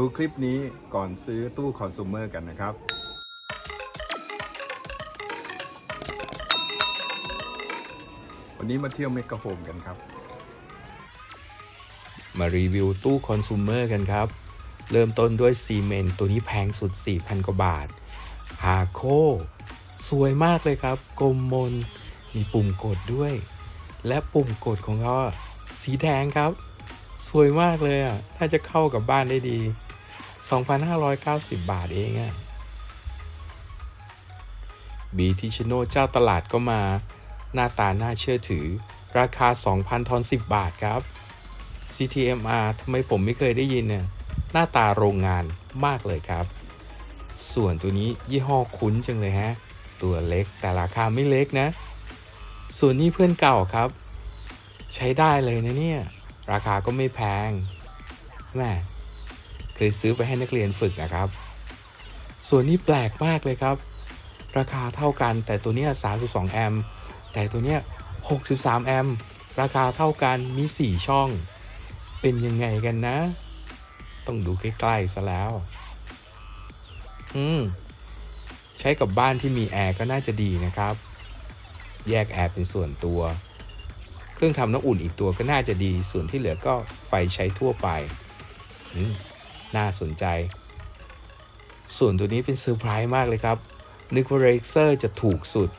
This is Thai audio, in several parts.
ดูคลิปนี้ก่อนซื้อตู้คอน sumer กันนะครับ วันนี้มาเที่ยวเมกะโฮมกันครับ มารีวิวตู้คอน sumer กันครับ เริ่มต้นด้วยซีเมนต์ตัวนี้แพงสุด 4,000 กว่าบาทฮาโค สวยมากเลยครับ กลมมน มีปุ่มกดด้วย และปุ่มกดของเขาสีแดงครับสวยมากเลยอะ น่าจะเข้ากับบ้านได้ดี 2,590 บาทเองอะบีทิชโนเจ้าตลาดก็มา หน้าตาน่าเชื่อถือ ราคา 2,000ทอน10 บาทครับ CTMR ทำไมผมไม่เคยได้ยินเนี่ย หน้าตาโรงงานมากเลยครับ ส่วนตัวนี้ยี่ห้อคุ้นจังเลยฮะ ตัวเล็กแต่ราคาไม่เล็กนะ ส่วนนี้เพื่อนเก่าครับ ใช้ได้เลยนะเนี่ย ราคาก็ไม่แพงแม่ เคยซื้อไปให้นักเรียนฝึกนะครับ ส่วนนี้แปลกมากเลยครับ ราคาเท่ากันแต่ตัวเนี้ย32 แอมป์แต่ตัวเนี้ย63 แอมป์ราคาเท่ากันมี 4 ช่อง เป็นยังไงกันนะ ต้องดูใกล้ๆซะแล้ว อืม ใช้กับบ้านที่มีแอร์ก็น่าจะดีนะครับ แยกแอร์เป็นส่วนตัว เครื่องทำน้ำอุ่นอีกตัวก็น่าจะดี ส่วนที่เหลือก็ไฟใช้ทั่วไป อืม น่าสนใจ ส่วนตัวนี้เป็นเซอร์ไพรส์มากเลยครับนึกว่าเรเซอร์จะถูกสุด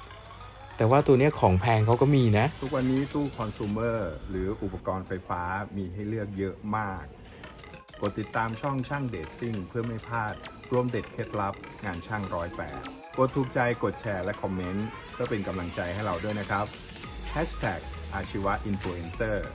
แต่ว่าตัวนี้ของแพงเขาก็มีนะ ทุกวันนี้ตู้คอน sumer หรืออุปกรณ์ไฟฟ้ามีให้เลือกเยอะมาก กดติดตามช่องช่างเดทซิ่งเพื่อไม่พลาดร่วมเด็ดเคล็ดลับงานช่างร้อยแปดกดถูกใจกดแชร์และคอมเมนต์เพื่อเป็นกำลังใจให้เราด้วยนะครับ Hashtag อาชีวะอินฟลูเอนเซอร์